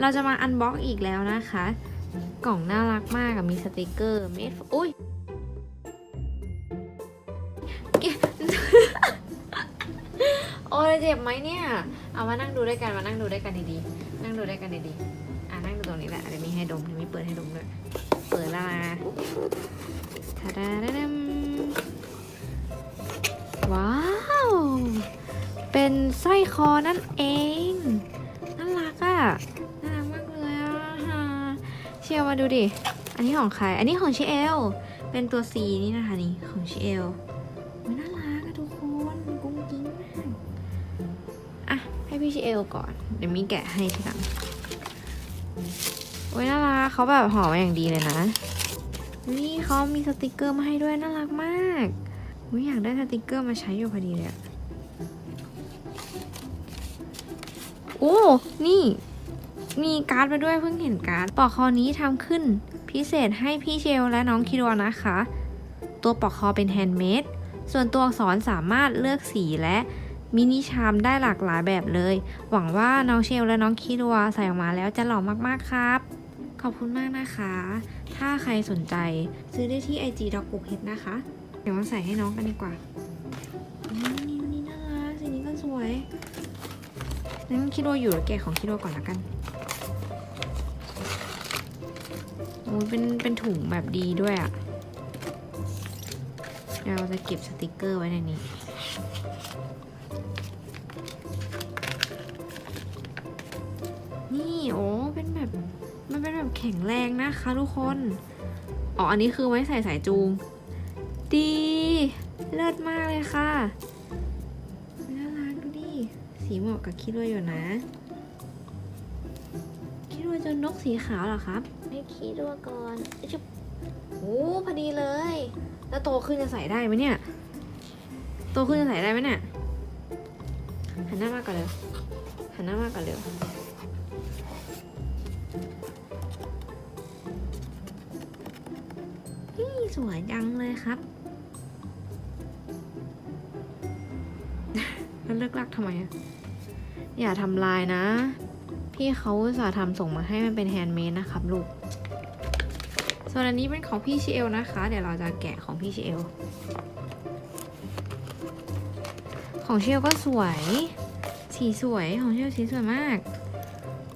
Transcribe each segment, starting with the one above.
เราจะมาอันบ็อกอีกแล้วนะคะ กล่องน่ารักมากกับมีสติกเกอร์เมดอุ้ยเก็บโอ้ยเจ็บไหมเนี่ย เอามานั่งดูด้วยกันมานั่งดูด้วยกันดีๆ นั่งดูด้วยกันดีๆ อะนั่งดูตรงนี้แหละเดี๋ยวมีให้ดมเดี๋ยวมีเปิดให้ดมด้วย เปิดแล้วนะทาดาดาดัมว้าว เป็นสร้อยคอนั่นเอง น่ารักอะ่ะ ชียวมาดูดิ อันนี้ของใคร อันนี้ของชิเอล เป็นตัว C นี่นะคะนี่ของชิเอลมันน่ารักอะทุกคนกุ้งกิ้งมากอะให้พี่ชิเอลก่อน เดี๋ยวมีแกะให้ทีหลังโอ้ยน่ารักเขาแบบห่อมาอย่างดีเลยนะ นี่เขามีสติกเกอร์มาให้ด้วยน่ารักมากอุ๊ยอยากได้สติกเกอร์มาใช้อยู่พอดีเลยอะโอ้ นี่ มีการ์ดมาด้วยเพิ่งเห็นการ์ดปลอกคอนี้ทำขึ้นพิเศษให้พี่เชลและน้องคิดวนะคะ ตัวปลอกคอเป็นแฮนด์เมดส่วนตัวอักษรสามารถเลือกสีและมินิชามได้หลากหลายแบบเลย หวังว่าน้องเชลและน้องคิดวใส่ออกมาแล้วจะหล่อมากๆครับ ขอบคุณมากนะคะ ถ้าใครสนใจซื้อได้ที่ IG ดอกกุกเฮดนะคะ เดี๋ยวมาใส่ให้น้องกันดีกว่านี่นี่น่ารักสีนี้ก็สวยงั้นคิดวอยู่แกะของคิดวก่อนละกัน เป็นเป็นถุงแบบดีด้วยอะ่ะ เราจะเก็บสติกเกอร์ไว้ในนี้ นี่โอ้เป็นแบบ มันเป็นแบบแข็งแรงนะคะทุกคน อ๋อ อันนี้คือไว้ใส่สายจูง ดี เลิศมากเลยค่ะ น่ารักดูดิ สีเหมาะกับคิดด้ว่าอยู่นะ จะนกสีขาวเหรอครับไม่คิดว่าก่อนจุ๊บโอ้พอดีเลย แล้วโตขึ้นจะใส่ได้ไหมเนี่ย โตขึ้นจะใส่ได้ไหมเนี่ย หันหน้ามาก่อนเร็ว หันหน้ามาก่อนเร็ว นี่สวยจังเลยครับ แล้วเลิกลักทำไมอะอย่าทำลายนะ พี่เขาสาทำส่งมาให้มันเป็นแฮนด์เมดนะครับลูก ส่วนอันนี้เป็นของพี่ชิเอลนะคะ เดี๋ยวเราจะแกะของพี่ชิเอล ของชิเอลก็สวย สีสวยของชิเอลสีสวยมาก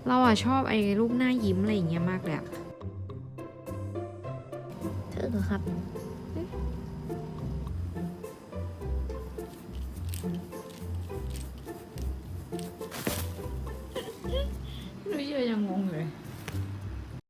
เราอะชอบไอ้รูปหน้ายิ้มอะไรอย่างเงี้ยมากเลยอะเธอเหรอครับ